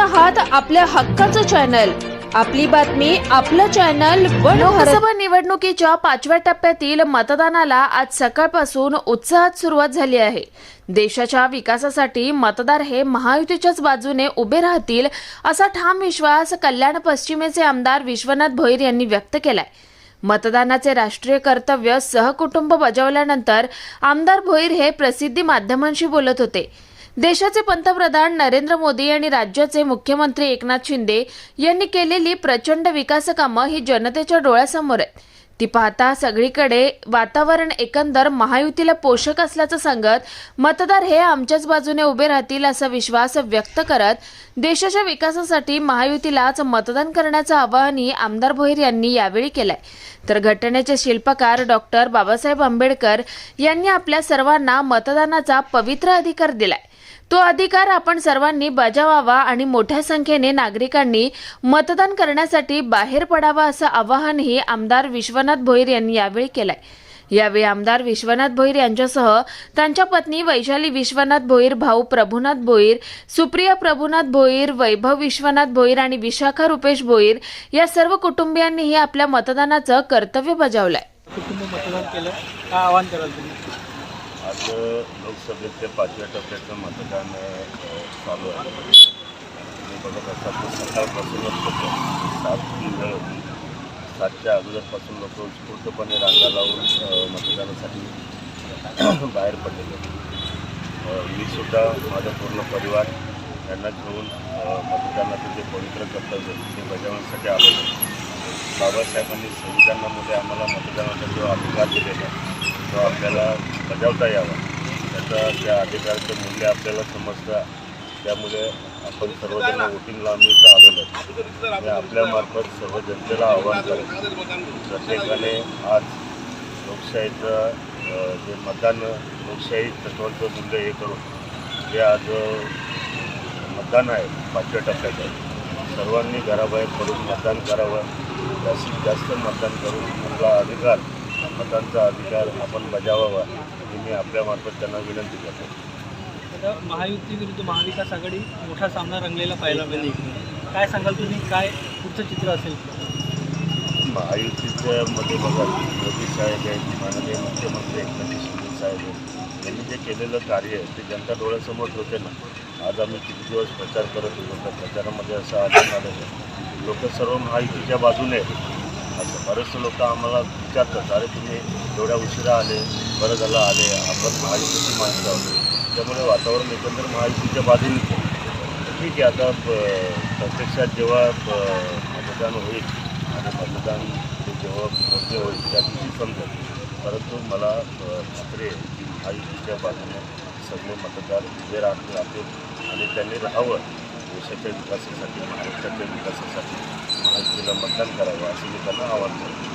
आहात आपल्या हक्काचं चॅनल आपली बातमी आपलं चॅनल लोकसभा निवडणुकीच्या पाचव्या टप्प्यातील मतदानाला आज सकाळपासून उत्साहात सुरुवात झाली आहे. देशाच्या विकासासाठी मतदार हे महायुतीच्याच बाजूने उभे राहतील असा ठाम विश्वास कल्याण पश्चिमेचे आमदार विश्वनाथ भोईर यांनी व्यक्त केलाय. मतदानाचे राष्ट्रीय कर्तव्य सहकुटुंब बजावल्यानंतर आमदार भोईर हे प्रसिद्धी माध्यमांशी बोलत होते. देशाचे पंतप्रधान नरेंद्र मोदी आणि राज्याचे मुख्यमंत्री एकनाथ शिंदे यांनी केलेली प्रचंड विकास कामं ही जनतेच्या डोळ्यासमोर आहेत. ती पाहता सगळीकडे वातावरण एकंदर महायुतीला पोषक असल्याचं सांगत मतदार हे आमच्याच बाजूने उभे राहतील असा विश्वास व्यक्त करत देशाच्या विकासासाठी महायुतीलाच मतदान करण्याचं आवाहनही आमदार भोईर यांनी यावेळी केलंय. तर घटनेचे शिल्पकार डॉक्टर बाबासाहेब आंबेडकर यांनी आपल्या सर्वांना मतदानाचा पवित्र अधिकार दिलाय. तो अधिकार आपण सर्वांनी बजावावा आणि मोठ्या संख्येने नागरिकांनी मतदान करण्यासाठी बाहेर पडावा असं आवाहनही आमदार विश्वनाथ भोईर यांनी यावेळी केलंय. यावेळी आमदार विश्वनाथ भोईर यांच्यासह त्यांच्या पत्नी वैशाली विश्वनाथ भोईर भाऊ प्रभुनाथ भोईर सुप्रिया प्रभुनाथ भोईर वैभव विश्वनाथ भोईर आणि विशाखा रुपेश भोईर या सर्व कुटुंबियांनीही आपल्या मतदानाचं कर्तव्य बजावलंय. आज लोकसभेचे पाचव्या टप्प्याचं मतदान चालू आहे. तुम्ही बघत असाल तर सकाळपासूनच होतं सात वेळ होती सातच्या अगोदरपासून लोक उत्स्फूर्तपणे रांगा लावून मतदानासाठी बाहेर पडलेले मी सुद्धा माझा पूर्ण परिवार यांना घेऊन मतदानाचं जे पवित्र कर्तव्य ते बजावण्यासाठी आलो बाबासाहेबांनी संविधानामध्ये आम्हाला मतदानाचा जो अधिकार दिलेला आहे तो आपल्याला बजावता यावा. त्याचा त्या अधिकाराचं मूल्य आपल्याला समजतं. त्यामुळे आपण सर्वजण वोटिंगला आम्ही इथं आलेलो आहे आणि आपल्यामार्फत सर्व जनतेला आव्हान करायचं प्रत्येकाने आज लोकशाहीचं जे मतदान लोकशाही तत्वांचं मूल्य हे करून जे आज मतदान आहे पाचव्या टप्प्यात आहे सर्वांनी घराबाहेर पडून मतदान करावं. जास्तीत जास्त मतदान करून आपला अधिकार मतदानचा अधिकार आपण बजावावा ही मी आपल्यामार्फत त्यांना विनंती करतो. महायुती विरुद्ध महाविकास आघाडी मोठा सामना रंगलेला पाहायला मिळेल. काय सांगाल तुम्ही? काय पुढचं चित्र असेल? महायुतीच्या मध्ये बघा मोदी साहेब आहेत माननीय मुख्यमंत्री एकनाथ शिंदे साहेब आहेत. यांनी जे केलेलं कार्य आहे ते जनता डोळ्यासमोर होते ना. आज आम्ही किती दिवस प्रचार करत होतो त्या प्रचारामध्ये असं आढळून आलेलं लोक सर्व महायुतीच्या बाजूने आहेत. असं बरेचसे लोक आम्हाला विचारतात अरे तुम्ही एवढ्या उशिरा आले बरं झालं आले आपण महायुतीची माणसं आहोत. त्यामुळे वातावरण एकंदर महायुतीच्या बाजूने ठीक आहे आता प- प्रत्यक्षात जेव्हा प- मतदान होईल आणि मतदान ते जेव्हा योग्य होईल त्या दिवशी समजेल. परंतु मला ठाकरे खात्री आहे की महायुतीच्या बाजूने सगळे मतदार उभे राहतील आणि त्यांनी राहावं देशाच्या विकासासाठी महाराष्ट्राच्या विकासासाठी. महायुतीला मतदान करावं असं मी त्यांना आवाहन करतो.